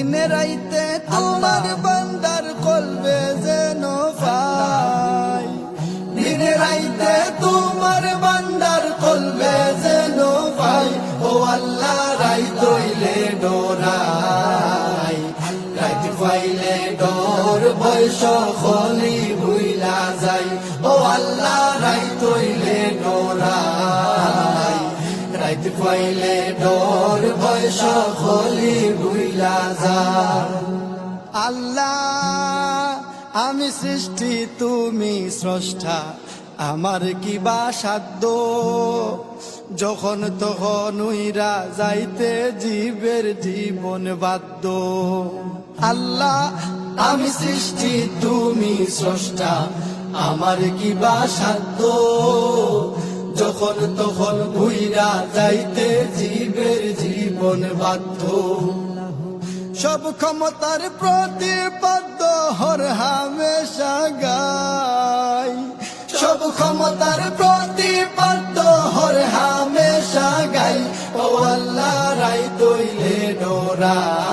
দিনে রাইতে তোমার বান্দার কলবে যেন পাই দিনে রাইতে তোমার বান্দার কলবে যেন পাই ও আল্লাহ রাই তৈলে ডোরাই। রাইত পাইলে ডোর বয়স খলি ভুইলা যাই ও আল্লাহ রাই তৈলে ডোরাই। রাইত পাইলে ডোর খলি ভুইলা যায়। আল্লাহ, আমি সৃষ্টি, তুমি স্রষ্টা, আমার কি বা সাধ্য? যখন তখন উইরা যাইতে জীবের জীবন বাধ্য। আল্লাহ, আমি সৃষ্টি, তুমি স্রষ্টা, আমার কি বা সাধ্য? যখন তখন উইরা যাইতে জীবের জীবন বাধ্য। সব ক্ষমতার প্রতিপদ্য হর হামেশা গাই। সব ক্ষমতার প্রতিপদ্য হর হামেশা গাই। ও আল্লাহ রাই তৈলে রাইত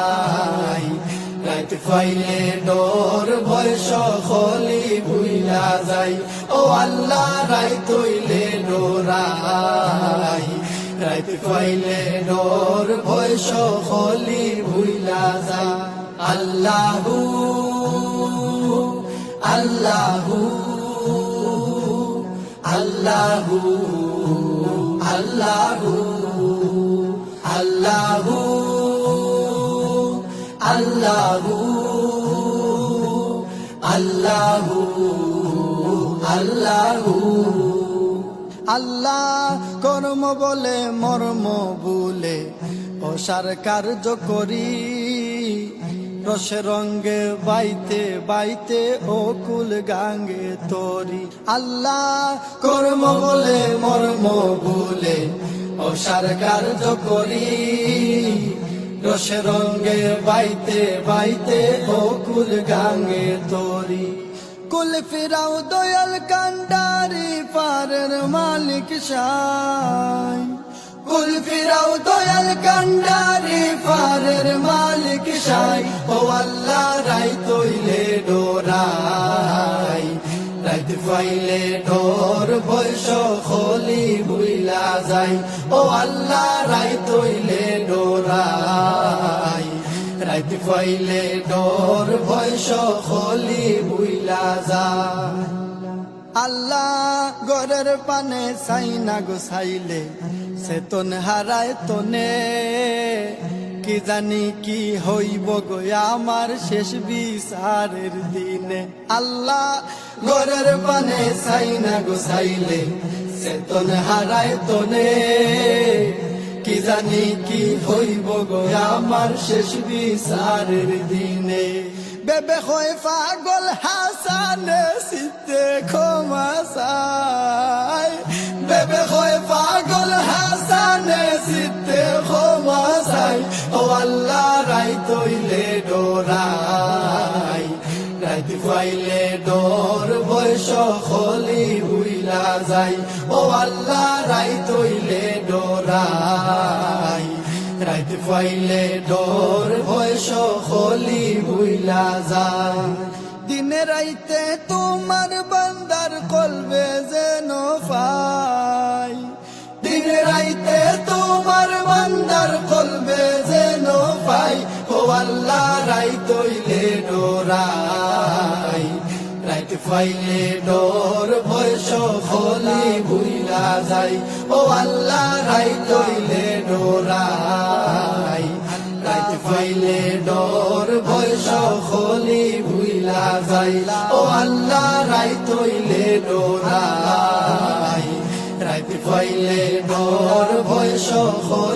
ফাইলে ডোর, ভয় সকলি ভুইলা যাই ও আল্লাহ রাই তৈলে ডোরাই। রাইত ফাইলে ডোর, ভয় সকলি ভুইলা যায়। আল্লাহু আল্লাহু আল্লাহু আল্লাহু আল্লাহু আল্লাহু। আল্লাহু আল্লাহু। আল্লাহ কর্ম বলে, মর্ম বলে, অসার কার্য করি। রসে রঙ্গে বাইতে বাইতে ও কুল গাঙ্গে তরি। আল্লাহ কর্ম বলে, মর্ম বলে, অসার কার্য করি। রসে রঙ্গে বাইতে বাইতে ও কুল গাঙ্গে তরি। কুল ফিরাও দয়াল কান্ডারি, পারের মালিক সাই। কুল ফিরাও দয়াল কান্ডারি, পারের মালিক সাই। ও আল্লাহ রাই তৈলে ডোরাই। রাইত ফাইলে ডোর বয়স খলি বুইলা যাই। ও আল্লাহ রাই তৈলে ডোরাই। রাইত ফাইলে ডোর বয়স খলি বুইলা যায় আল্লাহ গরের পানে সাইনা গোসাইলে চেতন হারায় তনে। কি জানি কি হইব গো আমার শেষ বিচারের দিনে। আল্লাহ গরের পানে সাইনা গোসাইলে চেতন হারায় তনে। কি জানি কি হইব গো আমার শেষ বিচারের দিনে। বেবে হয় পাগল হাসানে সিতে ক্ষমা চাই। বেবে হয় পাগল হাসানে সিতে ক্ষমা চাই। ও আল্লাহ রাই তৈলে ডোরাই। রাইত ফাইলে ডোর বয়স খলি যাই। ও আল্লাহ রাই তৈলে ডোরাই। রাইত ফাইলে ডোর বয়স খলি হুইলা যায় দিনে রাইতে তোমার বান্দার কলবে যেন পাই। দিনে রাইতে তোমার ফাইলে ডর ভয়স হলি ভুইলা যাই। ও আল্লাহ রাই তৈলে ডোরাই। রাত ফাইলে ডর ভয়স হলি ভুইলা যাই। ও আল্লাহ রাই তৈলে ডোরাই। রাত ফাইলে ডর ভয়স হলি